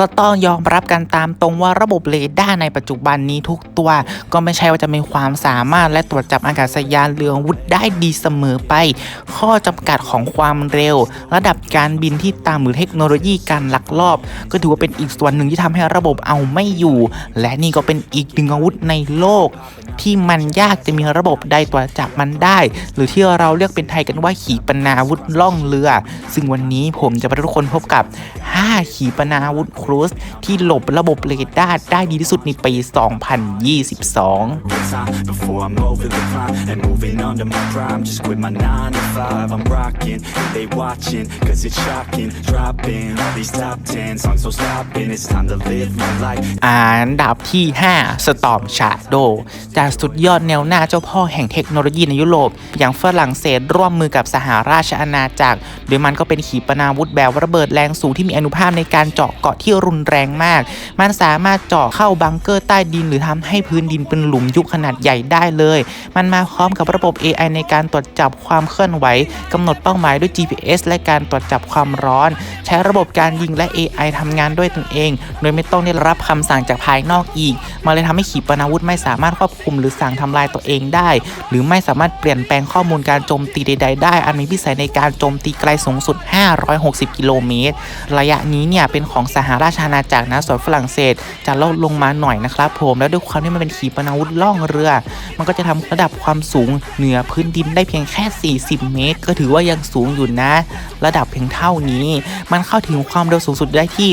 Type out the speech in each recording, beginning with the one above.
ก็ต้องยอมรับกันตามตรงว่าระบบเรดาร์ในปัจจุบันนี้ทุกตัว ก็ไม่ใช่ว่าจะมีความสามารถและตรวจจับอากาศยานเรือวุธได้ดีเสมอไป ข้อจำกัดของความเร็ว ระดับการบินที่ต่ำหรือเทคโนโลยีการลักลอบ ก็ถือว่าเป็นอีกส่วนหนึ่งที่ทำให้ระบบเอาไม่อยู่ และนี่ก็เป็นอีกหนึ่งอาวุธในโลก ที่มันยากจะมีระบบใดตรวจจับมันได้ หรือที่เราเรียกเป็นไทยกันว่าขีปนาวุธล่องเรือ ซึ่งวันนี้ผมจะพาทุกคนพบกับ 5 ขีปนาวุธครูซที่หลบระบบเรดาร์ได้ดีที่สุดในปี 2022 time before I'm over the climb and moving under my prime. Just quit my nine to five. I'm rocking, they watching, cause it's shocking. Dropping all these top 10 songs, so stopping. It's time to live my life. อันดับที่ 5 Storm Shadow จากสุดยอดแนวหน้าเจ้าพ่อแห่งเทคโนโลยีในยุโรป อย่างฝรั่งเศสร่วมมือกับสหราชอาณาจักร โดยมันก็เป็นขีปนาวุธแบบระเบิดแรงสูงที่มีอนุภาพในการเจาะเกาะที่รุนแรงมาก มันสามารถเจาะเข้าบังเกอร์ใต้ดิน หรือทำให้พื้นดินเป็นหลุมยุบขนาดใหญ่ได้เลย มันมาพร้อมกับระบบ AI ในการตรวจจับความเคลื่อนไหวกำหนดเป้าหมายด้วย GPS และการตรวจจับความร้อน ใช้ระบบการยิงและ AI ทำงานด้วยตนเอง โดยไม่ต้องได้รับคำสั่งจากภายนอกอีกมันเลยทำให้ขีปนาวุธไม่สามารถควบคุมหรือสั่งทำลายตัวเองได้ หรือไม่สามารถเปลี่ยนแปลงข้อมูลการโจมตีใด ๆ ได้ อันมีพิสัยในการโจมตีไกลสูงสุด 560 กิโลเมตร ระยะนี้เนี่ยเป็นของสหราชอาณาจักรนะส่วนฝรั่งเศสจะลดลงมาหน่อยนะครับผมแล้วด้วยความที่มันเป็นขีปนาวุธล่องเรือ มันก็จะทำระดับความสูงเหนือพื้นดินได้เพียงแค่ 40 เมตร ก็ถือว่ายังสูงอยู่นะ ระดับเพียงเท่านี้ มันเข้าถึงความเร็วสูงสุดได้ที่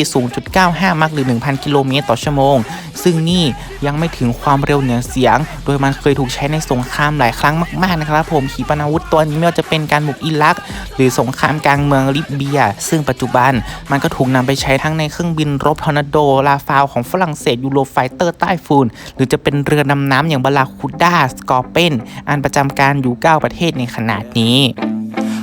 0.95 มักหรือ 1,000 กิโลเมตรต่อชั่วโมง ซึ่งนี่ยังไม่ถึงความเร็วเหนือเสียง โดยมันเคยถูกใช้ในสงครามหลายครั้งมากๆนะครับผมขีปนาวุธตัวนี้ไม่ว่าจะเป็นการบุกอิรัก หรือสงครามกลางเมืองลิบเบีย ซึ่งปัจจุบันมันก็ถูกนำไปใช้ทั้งในเครื่องบินรบทอร์นาโดลาฟาวของฝรั่งเศสยูโรไฟเตอร์ใต้ฝุ่นหรือจะเป็นเรือดำน้ำอย่างบาลาคูด้าสกอร์เปนอันประจำการอยู่ 9 ประเทศในขนาดนี้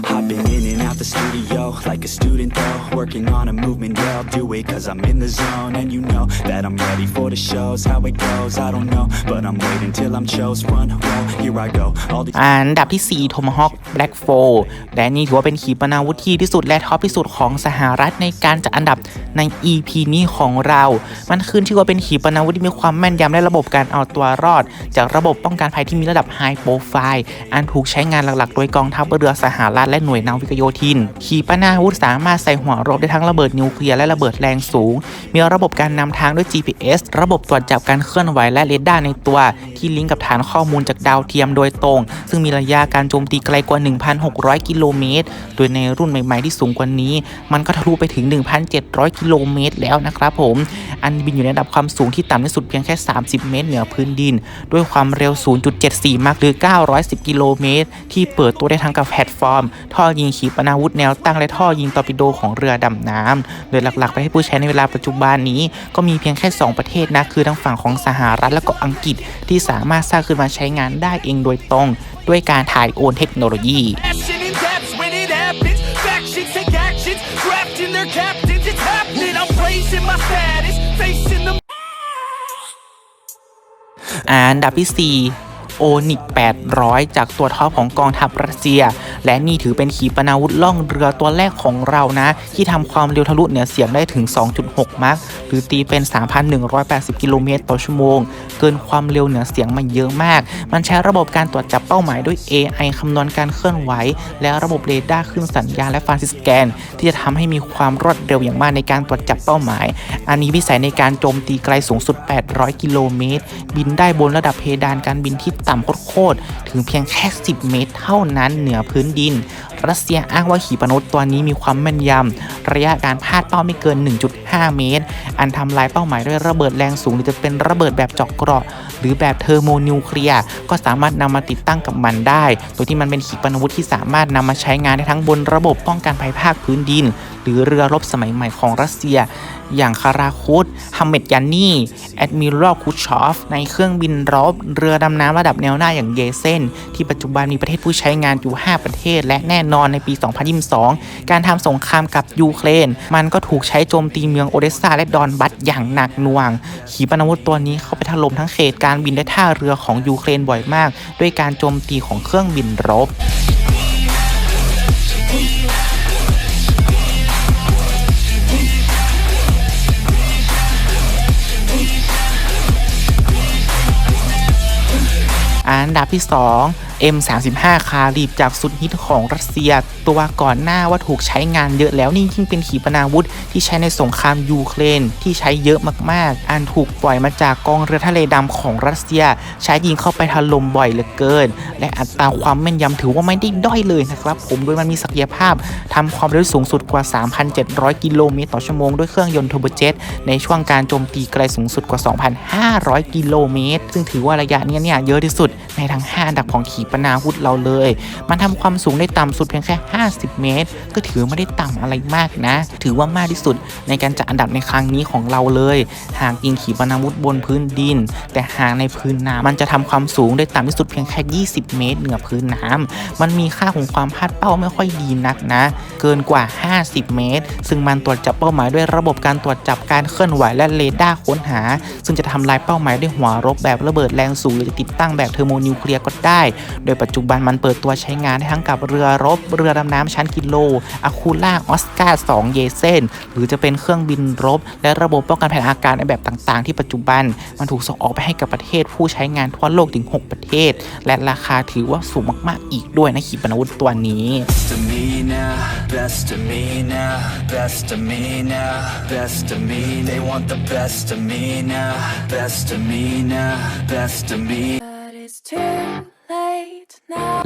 Hopping in the studio like a student though. Working on a movement, yeah, I'll do it cause I'm in the zone. And you know that I'm ready for the shows. How it goes, I don't know. But I'm waiting till I'm chose. Front row, here I go. All these อันดับที่ 4 Tomahawk Black 4 และนี่ถือว่าเป็นขีปนาวุธที่ที่สุดและท็อปที่สุดของสหรัฐในการจัดอันดับใน EP นี้ของเรา มันขึ้นชื่อว่าเป็นขีปนาวุธที่มีความแม่นยำและระบบการเอาตัวรอด จากระบบป้องกันภัยที่มีระดับ High Profile อันถูกใช้งานหลักๆ โดยกองทัพเรือสหรัฐและหน่วยนาวิกโยธินขีปนาวุธสามารถใส่หัวรบได้ทั้งระเบิดนิวเคลียร์และระเบิดแรงสูง มีระบบการนำทางด้วย GPS ระบบตรวจจับการเคลื่อนไหวและเรดาร์ในตัว ที่ลิงก์กับฐานข้อมูลจากดาวเทียมโดยตรง ซึ่งมีระยะการโจมตีไกลกว่า 1,600 กิโลเมตร โดยในรุ่นใหม่ๆที่สูงกว่านี้ มันก็ทะลุไปถึง 1,700 กิโลเมตรแล้วนะครับผม อันบินอยู่ในระดับความสูงที่ต่ำที่สุดเพียงแค่ 30 เมตร เหนือพื้นดิน ด้วยความเร็ว 0.74มักหรือ 910 กิโลเมตร ที่เปิดตัวได้ทั้งกับแพลตฟอร์ม ท่อยิงขีปนาวุธแนวตั้งและท่อยิงตอร์ปิโดของเรือดำน้ำ โดยหลักๆ ไปให้ผู้ใช้ในเวลาปัจจุบันนี้ ก็มีเพียงแค่ 2 ประเทศนะ คือทางฝั่งของสหรัฐและก็อังกฤษ ที่สามารถสร้างขึ้นมาใช้งานได้เองโดยตรง ด้วยการถ่ายโอนเทคโนโลยี อันดับที่ 4 โอนิก800 จากตัวท็อปของกองทัพรัสเซีย และนี่ถือเป็นขีปนาวุธล่องเรือตัวแรกของเรานะ ที่ทำความเร็วทะลุเหนือเสียงได้ถึง 2.6 มัคหรือตีเป็น 3,180 กิโลเมตรต่อชั่วโมง เกินความเร็วเหนือเสียงมาเยอะมาก มันใช้ระบบการตรวจจับเป้าหมายด้วย AI คำนวณการเคลื่อนไหว และระบบเรดาร์ขึ้นสัญญาณและฟาซิสแกน ที่จะทำให้มีความรวดเร็วอย่างมากในการตรวจจับเป้าหมาย อันนี้วิสัยในการโจมตีไกลสูงสุด 800 กิโลเมตร บินได้บนระดับเพดานการบินที่ต่ำโคตรๆถึงเพียงแค่ 10 เมตร เท่านั้นเหนือพื้นดิน รัสเซียอ้างว่าขีปนาวุธตัวนี้มีความแม่นยำระยะการพาดเป้าไม่เกิน 1.5 เมตร อันทำลายเป้าหมายด้วยระเบิดแรงสูง หรือจะเป็นระเบิดแบบเจาะเกราะ หรือแบบเทอร์โมนิวเคลียร์ก็สามารถนำมาติดตั้งกับมันได้โดยที่มันเป็นขีปนาวุธที่สามารถนำมาใช้งานได้ทั้งบนระบบป้องกันภัยภาคพื้นดิน หรือเรือรบสมัยใหม่ของรัสเซีย อย่างคาราคุดฮัมเมดยานีแอดมิรัลคูชอฟในเครื่องบินรบ เรือดำน้ำระดับแนวหน้าอย่างเยเซนที่ปัจจุบันมีประเทศผู้ใช้งานอยู่ 5 ประเทศ และแน่นอนในปี 2022 การทำสงครามกับยูเครน มันก็ถูกใช้โจมตีเมืององโอเดสซาและดอนบัตอย่างหนักหน่วง ขีปนาวุธตัวนี้เข้าไปถล่มทั้งเขตการบินและท่าเรือของยูเครนบ่อยมาก ด้วยการโจมตีของเครื่องบินรบอันดับที่ 2 M35 คารีบจากสุดฮิตของรัสเซีย ตัวก่อนหน้าว่าถูกใช้งานเยอะแล้วนี่ยิ่งเป็นขีปนาวุธที่ใช้ในสงครามยูเครนที่ใช้เยอะมากๆ อันถูกปล่อยมาจากกองเรือทะเลดำของรัสเซีย ใช้ยิงเข้าไปถล่มบ่อยเหลือเกิน และอัตราความแม่นยำถือว่าไม่ได้ด้อยเลยนะครับผมโดยมันมีศักยภาพทำความเร็วสูงสุดกว่า 3,700 กิโลเมตรต่อชั่วโมงด้วยเครื่องยนต์เทอร์โบเจ็ตในช่วงการโจมตีไกลสูงสุดกว่า 2,500 กิโลเมตรซึ่งถือว่าระยะนี้เนี่ยเยอะที่สุดในทั้ง5อันดับของขีปนาวุธเราเลย มันทำความสูงได้ต่ำสุดเพียงแค่ 50 เมตร ก็ถือไม่ได้ต่ำอะไรมากนะ ถือว่ามากที่สุดในการจัดอันดับในครั้งนี้ของเราเลย หากยิงขีปนาวุธบนพื้นดิน แต่หากในพื้นน้ำมันจะทำความสูงได้ต่ำที่สุดเพียงแค่ 20 เมตร เหนือพื้นน้ำมันมีค่าของความพลาดเป้าไม่ค่อยดีนักนะ เกินกว่า 50 เมตร ซึ่งมันตรวจจับเป้าหมายด้วยระบบการตรวจจับการเคลื่อนไหวและเรดาร์ค้นหา ซึ่งจะทำลายเป้าหมายด้วยหัวรบแบบระเบิดแรงสูงหรือติดตั้งแบบเทอร์โมนิวเคลียร์ก็ได้โดยปัจจุบันมันเปิดตัวใช้งานได้ทั้งกับเรือรบ เรือดำน้ำชั้นกิโลอะคูล่าออสการ์2เยเซนหรือจะเป็นเครื่องบินรบ และระบบป้องกันภัยทางอากาศในแบบต่างๆ ที่ปัจจุบัน มันถูกส่งออกไปให้กับประเทศผู้ใช้งานทั่วโลกถึง 6 ประเทศ และราคาถือว่าสูงมากๆ อีกด้วยนะขีปนาวุธตัวนี้ Best of me now, best of me now, best of me now, best of me. They want the best of me now, best of me now, best of me. But it's too late now.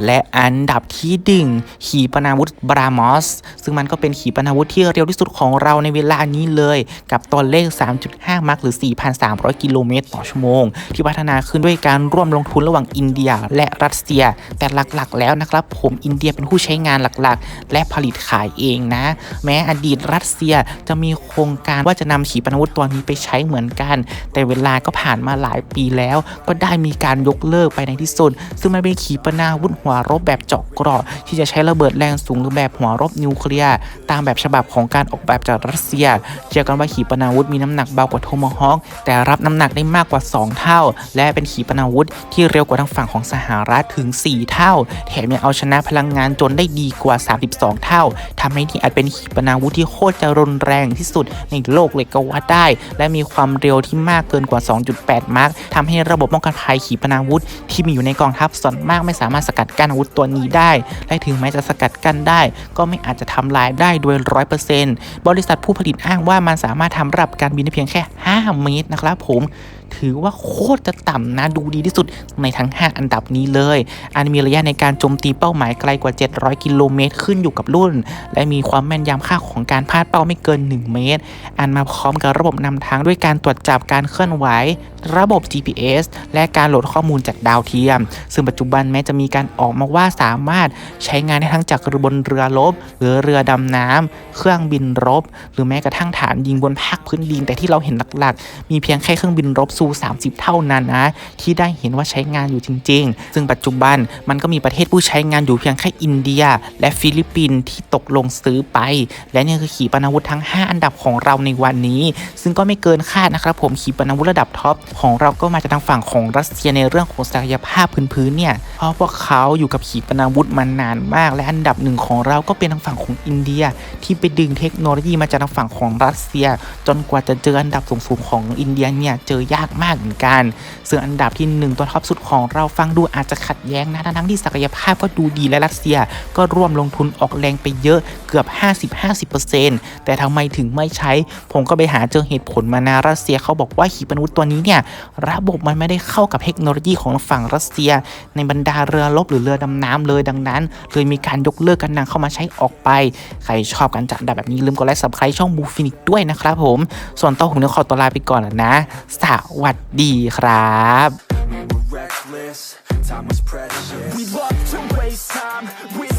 และอันดับที่ดึงขีปนาวุธบรามอส ซึ่งมันก็เป็นขีปนาวุธที่เร็วที่สุดของเราในเวลานี้เลย กับตัวเลข 3.5 มักหรือ 4,300 กิโลเมตรต่อชั่วโมง ที่พัฒนาขึ้นด้วยการร่วมลงทุนระหว่างอินเดียและรัสเซีย แต่หลักๆ แล้วนะครับ ผมอินเดียเป็นผู้ใช้งานหลักๆ และผลิตขายเองนะ แม้อดีตรัสเซียจะมีโครงการว่าจะนำขีปนาวุธตัวนี้ไปใช้เหมือนกัน แต่เวลาก็ผ่านมาหลายปีแล้ว ก็ได้มีการยกเลิกไปในที่สุดซึ่งมันเป็นขีปนาาวุธหัวรบแบบเจาะกราะที่จะใช้ระเบิดแรงสูงหรือแบบหัวรบนิวเคลียร์ตามแบบฉบับของการออกแบบจากรัสเซีย เชื่อกันว่าขีปนาวุธมีน้ำหนักเบากว่าโทมฮอคแต่รับน้ำหนักได้มากกว่า 2 เท่า และเป็นขีปนาวุธที่เร็วกว่าทางฝั่งของสหรัฐถึง 4 เท่า แถมยังเอาชนะพลังงานจนได้ดีกว่า 32 เท่าทำให้นี่อาจเป็นขีปนาวุธที่โคตรจะรุนแรงที่สุดในโลกเลยก็ว่าได้ และมีความเร็วที่มากเกินกว่า 2.8 มาร์กทำให้ระบบป้องกันภัยขีปนาวุธที่มีอยู่ในกองทัพส่วนมากไม่สามารถสกัดกั้นอาวุธตัวนี้ได้ และถึงแม้จะสกัดกั้นได้ ก็ไม่อาจจะทำลายได้โดยร้อยเปอร์เซ็นต์บริษัทผู้ผลิตอ้างว่ามันสามารถทำระดับการบินได้เพียงแค่ 5 เมตรนะครับผม ถือว่าโคตรจะต่ำนะดูดีที่สุดในทั้ง 5 อันดับนี้เลยอันมีระยะในการโจมตีเป้าหมายไกลกว่า 700 กิโลเมตร ขึ้นอยู่กับรุ่น และมีความแม่นยำค่าของการพลาดเป้าไม่เกิน 1 เมตร อันมาพร้อมกับระบบนำทางด้วยการตรวจจับการเคลื่อนไหว ระบบ GPS และการโหลดข้อมูลจากดาวเทียม ซึ่งปัจจุบันแม้จะมีการออกมาว่าสามารถใช้งานได้ทั้งจากบนเรือรบหรือเรือดำน้ำเครื่องบินรบ หรือแม้กระทั่งฐานยิงบนภาคพื้นดินแต่ที่เราเห็นหลักๆ มีเพียงแค่เครื่องบินรบซู 30 เท่านั้นนะ ที่ได้เห็นว่าใช้งานอยู่จริง ๆ ซึ่งปัจจุบันมันก็มีประเทศผู้ใช้งานอยู่เพียงแค่อินเดีย และฟิลิปปินส์ที่ตกลงซื้อไป และนี่คือขีปนาวุธทั้ง 5 อันดับของเราในวันนี้ ซึ่งก็ไม่เกินคาดนะครับผมขีปนาวุธระดับท็อปของเราก็มาจากทางฝั่งของรัสเซียในเรื่องของศักยภาพพื้นๆเนี่ยเพราะพวกเขาอยู่กับขีปนาวุธมานานมาก และอันดับหนึ่งของเราก็เป็นทางฝั่งของอินเดีย ที่ไปดึงเทคโนโลยีมาจากทางฝั่งของรัสเซีย จนกว่าจะเจออันดับสูงๆของอินเดียเนี่ยเจอยากมากเหมือนกัน ซึ่งอันดับที่หนึ่งตัวท็อปสุดของเราฟังดูอาจจะขัดแย้งนะทั้งที่ศักยภาพก็ดูดีและรัสเซีย ก็ร่วมลงทุนออกแรงไปเยอะเกือบ 50-50%แต่ทำไมถึงไม่ใช้ ผมก็ไปหาเจอเหตุผลมานะรัสเซียเขาบอกว่าขีปนาวุธตัวนี้เนี่ยระบบมันไม่ได้เข้ากับเทคโนโลยีของฝั่งรัสเซีย ในบรรดาเรือรบหรือเรือดำน้ำเลยดังนั้นเลยมีการยกเลิกกันนางเข้ามาใช้ออกไป ใครชอบการจัดอันดับแบบนี้ลืมกดไลค์สับสไครช่องบูฟินิกด้วยนะครับผม ส่วนตัวผมเนี่ยขอตัวลาไปก่อนนะสวัวัสดีครับ We love to waste time with